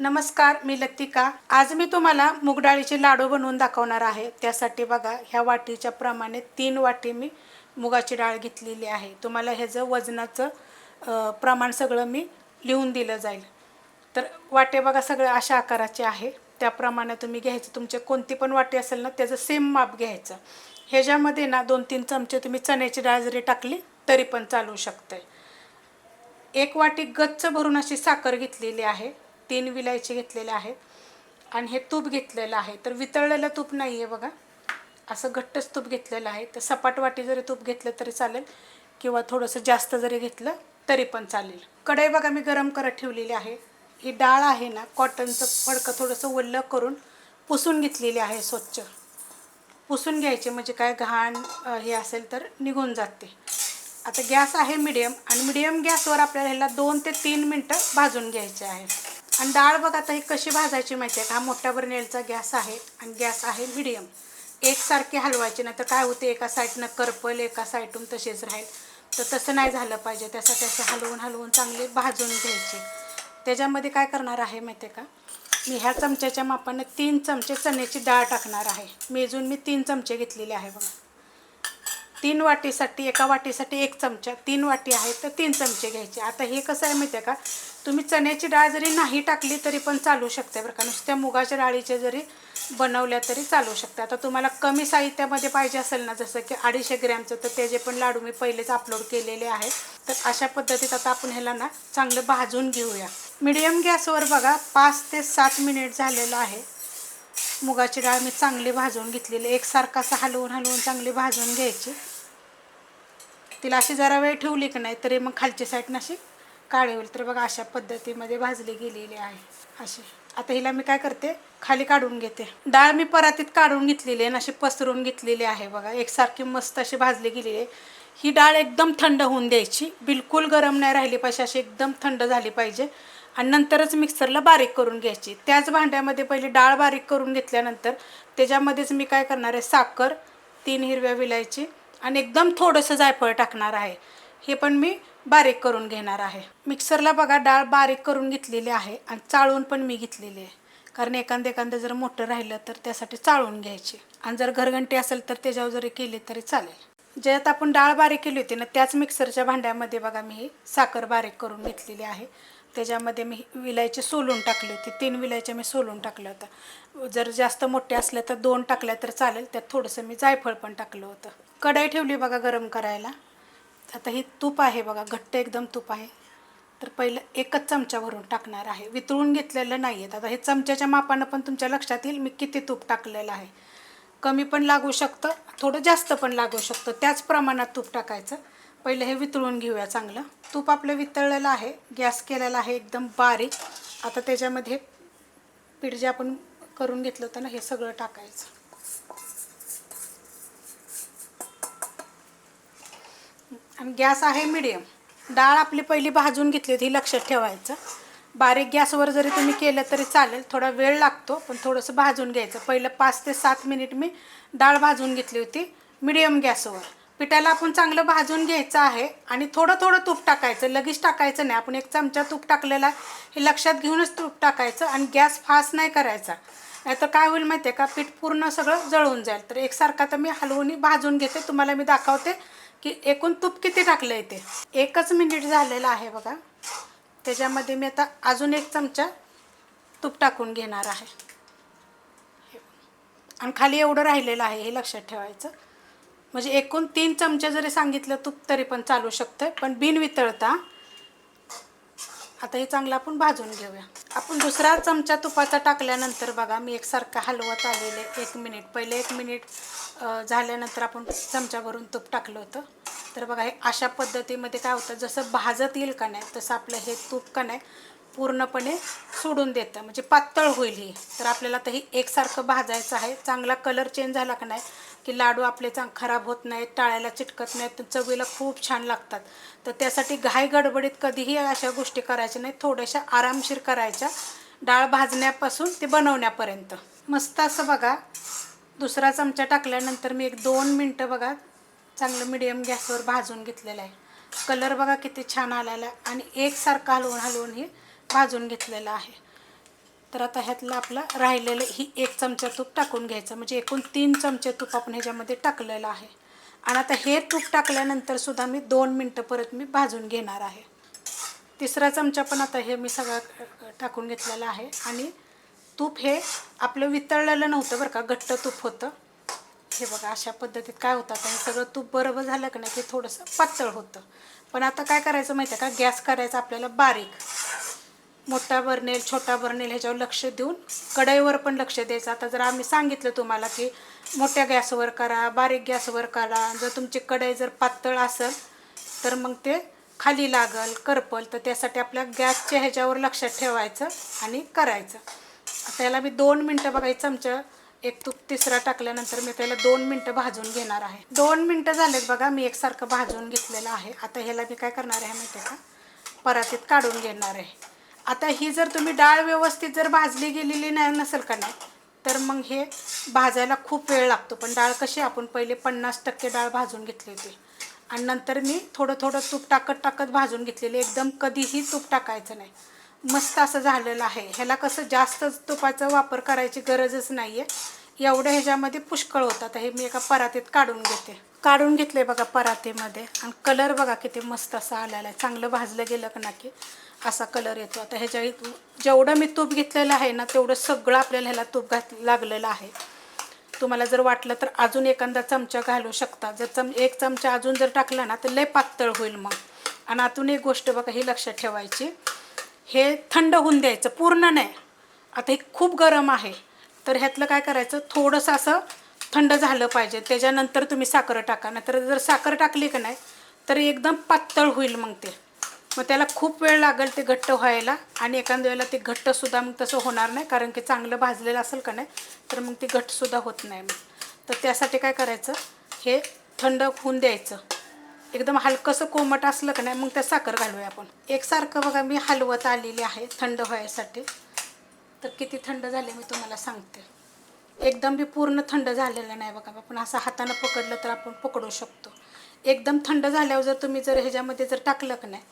नमस्कार मी लतिका. आज मी तुम्हाला मूग डाळीचे लाडू बनवून दाखवणार आहे. त्यासाठी बघा ह्या वाटीच्या प्रमाणे तीन वाटी मी मुगाची डाळ घेतलेली आहे. तुम्हाला ह्याचं वजनाचं प्रमाण सगळं मी लिहून दिलं जाईल. तर वाटे बघा सगळं अशा आकाराचे आहे. त्याप्रमाणे तुम्ही घ्यायचं तुमचे कोणती पण वाटी असेल ना त्याचं सेम माप घ्यायचं. ह्याच्यामध्ये ना दोन तीन चमचे तुम्ही चण्याची डाळ जरी टाकली तरी पण चालू शकते एक वाटी गच्च भरून अशी साखर घेतलेली आहे. तीन विलायची घेतलेले आहेत. आणि हे तूप घेतलेलं आहे. तर वितळलेलं तूप नाही आहे बघा. असं घट्टच तूप घेतलेलं आहे. तर सपाट वाटी जरी तूप घेतलं तरी चालेल. किंवा थोडंसं जास्त जरी घेतलं तरी पण चालेल. कढई बघा मी गरम करत ठेवलेली आहे. ही डाळ आहे ना कॉटनचं फडकं थोडंसं वल्लं करून पुसून घेतलेली आहे स्वच्छ. पुसून घ्यायचे म्हणजे काय घाण हे असेल तर निघून जाते. आता गॅस आहे मिडियम. आणि मिडियम गॅसवर आपल्याला ह्याला दोन ते तीन मिनटं भाजून घ्यायचे आहे. आणि डाळ बघा आता ही कशी भाजायची माहिती आहे का? हा मोठ्या बर्नेलचा गॅस आहे आणि गॅस आहे मिडियम. एकसारखी हलवायची नाही तर काय होते एका साईडनं करपल एका साईडून तसेच राहील. तर तसं नाही झालं पाहिजे. त्यासाठी असं हलवून हलवून चांगली भाजून घ्यायची. त्याच्यामध्ये काय करणार आहे माहिती आहे का? मी ह्या चमच्याच्या मापानं तीन चमचे चण्याची डाळ टाकणार आहे. मेजून मी तीन चमचे घेतलेले आहे बघा. तीन वाटीसाठी एका वाटीसाठी एक चमचा तीन वाटी आहे तर तीन चमचे घ्यायचे. आता हे कसं आहे माहिती आहे का? तुम्ही चण्याची डाळ जरी नाही टाकली तरी पण चालू शकते बरं का. नुसत्या मुगाच्या डाळीचे जरी बनवल्या तरी चालू शकते. आता तुम्हाला कमी साहित्यामध्ये पाहिजे असेल ना जसं की अडीचशे ग्रॅमचं तर त्याचे पण लाडू मी पहिलेच अपलोड केलेले आहेत तर अशा पद्धतीत आता आपण ह्याला ना चांगलं भाजून घेऊया. मिडियम गॅसवर बघा पाच ते सात मिनिट झालेलं आहे. मुगाची डाळ मी चांगली भाजून घेतलेली. एकसारखा असं हलवून हलवून चांगली भाजून घ्यायची. तिला अशी जरा वेळ ठेवली की नाही तरी मग खालची साईड अशी काळी होईल. तर बघा अशा पद्धतीमध्ये भाजली गेलेली आहे. अशी. आता हिला मी काय करते खाली काढून घेते. डाळ मी परातीत काढून घेतलेली आहे आणि अशी पसरून घेतलेली आहे बघा. एकसारखी मस्त अशी भाजली गेलेली आहे. ही डाळ एकदम थंड होऊन द्यायची. बिलकुल गरम नाही राहिली पाहिजे अशी एकदम थंड झाली पाहिजे. आणि नंतरच मिक्सरला बारीक करून घ्यायची. त्याच भांड्यामध्ये पहिली डाळ बारीक करून घेतल्यानंतर त्याच्यामध्येच मी काय करणार आहे साखर तीन हिरव्या विलायची आणि एकदम थोडंसं जायफळ टाकणार आहे. हे पण मी बारीक करून घेणार आहे. मिक्सरला बघा डाळ बारीक करून घेतलेली आहे आणि चाळून पण मी घेतलेली आहे. कारण एखादं एखादं जर मोठं राहिलं तर त्यासाठी चाळून घ्यायची. आणि जर घरघंटी असेल तर त्याच्यावर जरी केली तरी चालेल. ज्यात आपण डाळ बारीक केली होती ना त्याच मिक्सरच्या भांड्यामध्ये बघा मी ही साखर बारीक करून घेतलेली आहे. त्याच्यामध्ये मी विलायची सोलून टाकली होती. तीन विलायच्या मी सोलून टाकलं होतं जर जास्त मोठे असले तर दोन टाकल्या तर चालेल. त्यात थोडंसं मी जायफळ पण टाकलं होतं. कढाई ठेवली बघा गरम करायला. आता ही तूप आहे बघा. घट्ट एकदम तूप आहे. तर पहिलं एकच चमचा भरून टाकणार आहे. वितळून घेतलेलं नाही आहेत आता हे चमच्याच्या मापानं पण तुमच्या लक्षात येईल. मी किती तूप टाकलेलं आहे. कमी पण लागू शकतं. थोडं जास्त पण लागू शकतं. त्याच प्रमाणात तूप टाकायचं. पहिले हे वितळून घेऊया चांगलं. तूप आपलं वितळलेलं आहे. गॅस केलेला आहे एकदम बारीक. आता त्याच्यामध्ये पीठ जे आपण करून घेतलं होतं ना हे सगळं टाकायचं. आणि गॅस आहे मिडियम. डाळ आपली पहिली भाजून घेतली होती ही लक्षात ठेवायचं. बारीक गॅसवर जरी तुम्ही केलं तरी चालेल. थोडा वेळ लागतो पण थोडंसं भाजून घ्यायचं. पहिलं पाच ते सात मिनिट मी डाळ भाजून घेतली होती मिडियम गॅसवर. पिठाला आपण चांगलं भाजून घ्यायचं आहे आणि थोडं थोडं तूप टाकायचं. लगेच टाकायचं नाही. आपण एक चमचा तूप टाकलेला आहे, हे लक्षात घेऊनच तूप टाकायचं आणि गॅस फास्ट नाही करायचा. नाहीतर काय होईल माहिती आहे का? पीठ पूर्ण सगळं जळून जाईल. तर एकसारखा तर मी हलवून भाजून घेते. तुम्हाला मी दाखवते की एकूण तूप किती टाकलं आहे ते. एकच मिनिट झालेलं आहे बघा. त्याच्यामध्ये मी आता अजून एक चमचा तूप टाकून घेणार आहे. आणि खाली एवढं राहिलेलं आहे. हे लक्षात ठेवायचं. म्हणजे एकूण तीन चमचे जरी सांगितलं तूप तरी पण चालू शकतं पण बिन वितळता आता हे चांगलं आपण भाजून घेऊया. आपण दुसरा चमचा तुपाचा टाकल्यानंतर बघा मी एकसारखा हलवत आलेले एक मिनिट. पहिले एक मिनिट झाल्यानंतर आपण चमचा भरून तूप टाकलं होतं. तर बघा हे अशा पद्धतीमध्ये काय होतं जसं भाजत येईल का नाही तसं आपलं हे तूप का नाही पूर्णपणे सोडून देतं. म्हणजे पातळ होईल ही. तर आपल्याला तर ही एकसारखं भाजायचं आहे. चांगला कलर चेंज झाला का नाही की लाडू आपले चांग खराब होत नाहीत टाळ्याला चिटकत नाहीत चवीला खूप छान लागतात. तर त्यासाठी घाई गडबडीत कधीही अशा गोष्टी करायच्या नाहीत. थोड्याशा आरामशीर करायच्या. डाळ भाजण्यापासून ते बनवण्यापर्यंत. मस्त असं बघा. दुसरा चमचा टाकल्यानंतर मी एक दोन मिनटं बघा. चांगलं मिडियम गॅसवर भाजून घेतलेलं आहे. कलर बघा किती छान आलेला आहे. आणि एकसारखं हलवून हलवून हे भाजून घेतलेलं आहे. तर आता ह्यातलं आपलं राहिलेलं ही एक चमचा तूप टाकून घ्यायचं. म्हणजे एकूण तीन चमचे तूप आपण ह्याच्यामध्ये टाकलेलं आहे. आणि आता हे तूप टाकल्यानंतर सुद्धा मी दोन मिनटं परत मी भाजून घेणार आहे. तिसरा चमचा पण आता हे मी सगळं टाकून घेतलेलं आहे. आणि तूप हे आपलं वितळलेलं नव्हतं बरं का घट्ट तूप होतं. हे बघा अशा पद्धतीत काय होतं आता हे सगळं तूप बरोबर झालं की नाही ते थोडंसं पातळ होतं. पण आता काय करायचं माहिती आहे का? गॅस करायचा आपल्याला बारीक. मोठा बर्नेल छोटा बर्नेल ह्याच्यावर लक्ष देऊन कढईवर पण लक्ष द्यायचं. आता जर आम्ही सांगितलं तुम्हाला की मोठ्या गॅसवर करा बारीक गॅसवर करा जर तुमची कढई जर पातळ असेल तर मग ते खाली लागल करपल तर त्यासाठी आपल्या गॅसच्या ह्याच्यावर लक्षात ठेवायचं आणि करायचं. आता याला मी दोन मिनटं बघा एक चमचा एक तूप तिसरा टाकल्यानंतर मी त्याला दोन मिनटं भाजून घेणार आहे. दोन मिनटं झालेत बघा मी एकसारखं भाजून घेतलेलं आहे. आता ह्याला मी काय करणार आहे माहिती आहे का? परातीत काढून घेणार आहे. आता ही जर तुम्ही डाळ व्यवस्थित जर भाजली गेलेली नाही नसेल का नाही तर मग हे भाजायला खूप वेळ लागतो. पण डाळ कशी आपण पहिले पन्नास टक्के डाळ भाजून घेतली होती. आणि नंतर मी थोडं थोडं तूप टाकत टाकत भाजून घेतलेली एकदम कधीही तूप टाकायचं नाही. मस्त असं झालेलं आहे. ह्याला कसं जास्त तुपाचा वापर करायची गरजच नाही आहे एवढं ह्याच्यामध्ये पुष्कळ होतात हे मी एका परातीत काढून घेते. काढून घेतले बघा परातीमध्ये. आणि कलर बघा किती मस्त असा आलेला आहे. चांगलं भाजलं गेलं का नाही की असा कलर येतो. आता ह्याच्या जेवढं मी तूप घेतलेलं आहे ना तेवढं सगळं आपल्याला ह्याला तूप घात लागलेलं आहे. तुम्हाला जर वाटलं तर अजून एखादा चमचा घालू शकता. जर चम एक चमचा अजून जर टाकला ना तर लय पातळ होईल मग. आणि आतून एक गोष्ट बघा ही लक्षात ठेवायची. हे थंड होऊन द्यायचं पूर्ण नाही. आता हे खूप गरम आहे. तर ह्यातलं काय करायचं? थोडंसं असं थंड झालं पाहिजे त्याच्यानंतर तुम्ही साखर टाका नाहीतर जर साखर टाकली का नाही तर एकदम पातळ होईल मग ते. मग त्याला खूप वेळ लागेल ते घट्ट व्हायला आणि एखाद्या वेळेला ते घट्टसुद्धा मग तसं होणार नाही कारण की चांगलं भाजलेलं असेल का नाही तर मग ते घट्टसुद्धा होत नाही मग. तर त्यासाठी काय करायचं हे थंड होऊन द्यायचं. एकदम हलकंसं कोमट असलं का नाही मग त्यात साखर घालूया आपण. एकसारखं बघा मी हलवत आलेली आहे थंड व्हायसाठी. तर किती थंड झाले मी तुम्हाला सांगते. एकदम बी पूर्ण थंड झालेलं नाही बघा आपण असं हातानं पकडलं तर आपण पकडू शकतो. एकदम थंड झाल्यावर जर तुम्ही जर ह्याच्यामध्ये जर टाकलं का नाही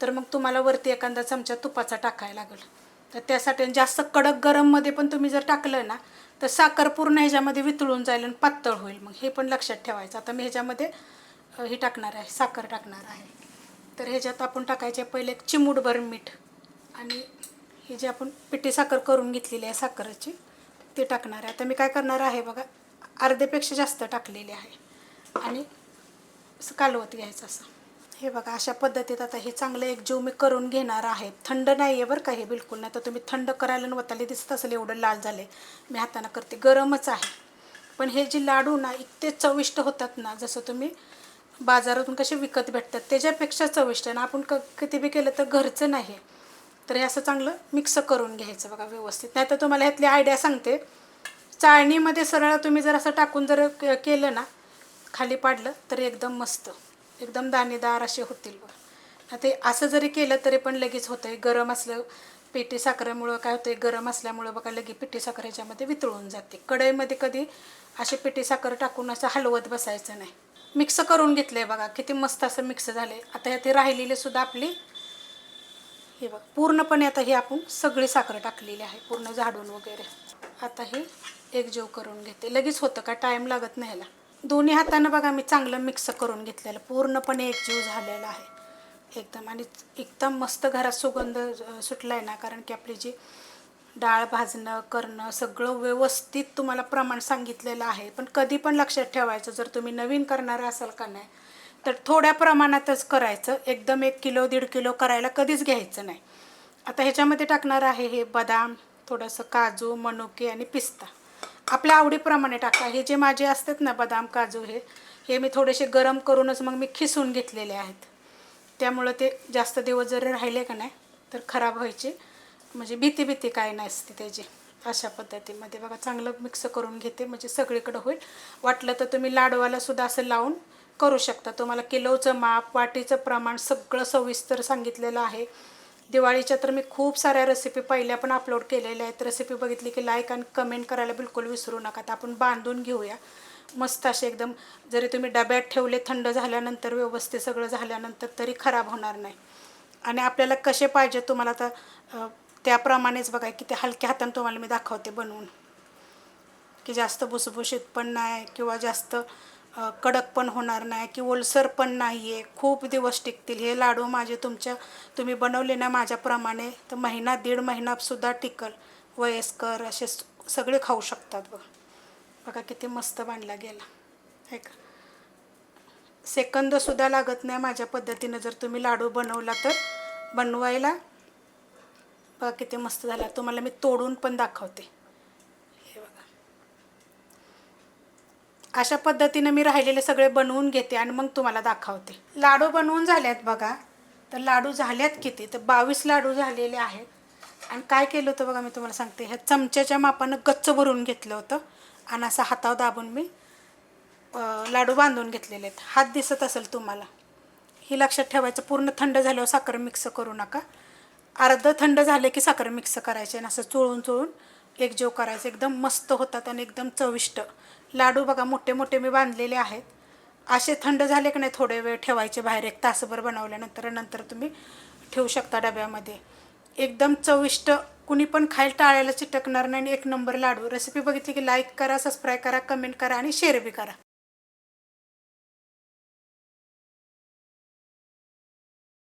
तर मग तुम्हाला वरती एखादा चमचा तुपाचा टाकायला लागेल. तर त्यासाठी जास्त कडक गरममध्ये पण तुम्ही जर टाकलं ना तर साखर पूर्ण ह्याच्यामध्ये वितळून जाईल आणि पातळ होईल. मग हे पण लक्षात ठेवायचं. आता मी ह्याच्यामध्ये हे टाकणार आहे साखर टाकणार आहे. तर ह्याच्यात आपण टाकायचे पहिले एक चिमूटभर मीठ आणि ही जी आपण पिठी साखर करून घेतलेली आहे साखरेची ते टाकणार आहे. आता मी काय करणार आहे बघा अर्ध्यापेक्षा जास्त टाकलेली आहे. आणि असं कालवत घ्यायचं असं. हे बघा अशा पद्धतीत आता हे चांगलं एक जीव मी करून घेणार आहे. थंड नाही आहे बरं का हे बिलकुल. नाही तर तुम्ही थंड करायला न दिसत असेल एवढं लाल झाले मी हाताने करते. गरमच आहे. पण हे जे लाडू ना इतके चविष्ट होतात ना जसं तुम्ही बाजारातून कसे विकत भेटतात त्याच्यापेक्षा चविष्ट आहे. ना आपण क किती बी केलं तर घरचं नाही. तर हे असं चांगलं मिक्स करून घ्यायचं बघा व्यवस्थित. नाही तर तुम्हाला ह्यातली आयडिया सांगते. चाळणीमध्ये सरळ तुम्ही जर असं टाकून जर केलं ना खाली पाडलं तर एकदम मस्त. एकदम दाणेदार असे होतील बघा. आता असं जरी केलं तरी पण लगेच होतं आहे गरम असलं पिठी साखरेमुळं काय होतं गरम असल्यामुळं बघा लगेच पिठी साखर ह्याच्यामध्ये वितळून जाते. कढईमध्ये कधी अशी पिठी साखर टाकून असं हलवत बसायचं नाही. मिक्स करून घेतलं आहे बघा. किती मस्त असं मिक्स झालं आहे आता ह्या ते राहिलेले सुद्धा आपली हे बघ पूर्णपणे आता हे आपण सगळी साखर टाकलेली आहे पूर्ण झाडून वगैरे. आता हे एकजीव करून घेते. लगेच होतं का? टाईम लागत नाही ह्याला. दोन्ही हातानं बघा मी चांगलं मिक्स करून घेतलेलं. पूर्णपणे एकजीव झालेला आहे. एकदम. आणि एकदम मस्त घरात सुगंध सुटला आहे ना? कारण की आपली जी डाळ भाजणं करणं सगळं व्यवस्थित तुम्हाला प्रमाण सांगितलेलं आहे. पण कधी पण लक्षात ठेवायचं जर तुम्ही नवीन करणार असाल का नाही तर थोड्या प्रमाणातच करायचं. एकदम एक किलो दीड किलो करायला कधीच घ्यायचं नाही. आता ह्याच्यामध्ये टाकणार आहे हे बदाम थोडंसं काजू मनुके आणि पिस्ता. आपल्या आवडीप्रमाणे टाका. हे जे माझे असतात ना बदाम काजू हे हे मी थोडेसे गरम करूनच मग मी खिसून घेतलेले आहेत. त्यामुळं ते जास्त दिवस जरी राहिले का नाही तर खराब व्हायचे. म्हणजे भीती भीती काय नसते त्याची. अशा पद्धतीमध्ये बघा चांगलं मिक्स करून घेते. म्हणजे सगळीकडं होईल. वाटलं तर तुम्ही लाडवाला सुद्धा असं लावून करू शकता. तुम्हाला किलोचं माप वाटीचं प्रमाण सगळं सविस्तर सांगितलेलं आहे. दिवाळीच्या तर मी खूप साऱ्या रेसिपी पहिल्या पण अपलोड केलेल्या आहेत. रेसिपी बघितली की लाईक आणि कमेंट करायला बिलकुल विसरू नका. तर आपण बांधून घेऊया. मस्त असे एकदम जरी तुम्ही डब्यात ठेवले थंड झाल्यानंतर व्यवस्थित सगळं झाल्यानंतर तरी खराब होणार नाही. आणि आपल्याला कसे पाहिजे तुम्हाला तर त्याप्रमाणेच बघा की ते हलक्या हाताने तुम्हाला मी दाखवते बनवून. की जास्त भुसभुशीत पण नाही किंवा जास्त कडक पण होणार नाही की ओलसर पण नाही आहे खूप दिवस टिकतील. हे लाडू माझे तुमच्या तुम्ही बनवले ना माझ्याप्रमाणे तर महिना दीड महिनासुद्धा टिकल. वयस्कर असे सगळे खाऊ शकतात बघा. बघा किती मस्त बांधला गेला. आहे का? सेकंदसुद्धा लागत नाही माझ्या पद्धतीनं. जर तुम्ही लाडू बनवला तर बनवायला. बघा किती मस्त झाला. तुम्हाला मी तोडून पण दाखवते हे बघा अशा पद्धतीनं मी राहिलेले सगळे बनवून घेते आणि मग तुम्हाला दाखवते. लाडू बनवून झाल्यात बघा. तर लाडू झाल्यात किती? तर बावीस लाडू झालेले आहेत. आणि काय केलं होतं बघा मी तुम्हाला सांगते. ह्या चमच्याच्या मापानं गच्च भरून घेतलं होतं. आणि असं हातावर दाबून मी लाडू बांधून घेतलेले आहेत. हात दिसत असेल तुम्हाला. ही लक्षात ठेवायचं. पूर्ण थंड झाल्यावर साखर मिक्स करू नका. अर्धं थंड झाले की साखर मिक्स करायचे आणि असं चोळून चोळून एक जेव करायचं. एकदम मस्त होतात आणि एकदम चविष्ट. लाडू बघा मोठे मोठे मी बांधलेले आहेत. असे थंड झाले की नाही थोडे वेळ ठेवायचे बाहेर. एक तासभर बनवल्यानंतर नंतर तुम्ही ठेवू शकता डब्यामध्ये. एकदम चविष्ट. कुणी पण खायला टाळायला चिटकणार नाही आणि एक नंबर लाडू. रेसिपी बघितली की लाईक करा सबस्क्राईब करा कमेंट करा आणि शेअर बी करा.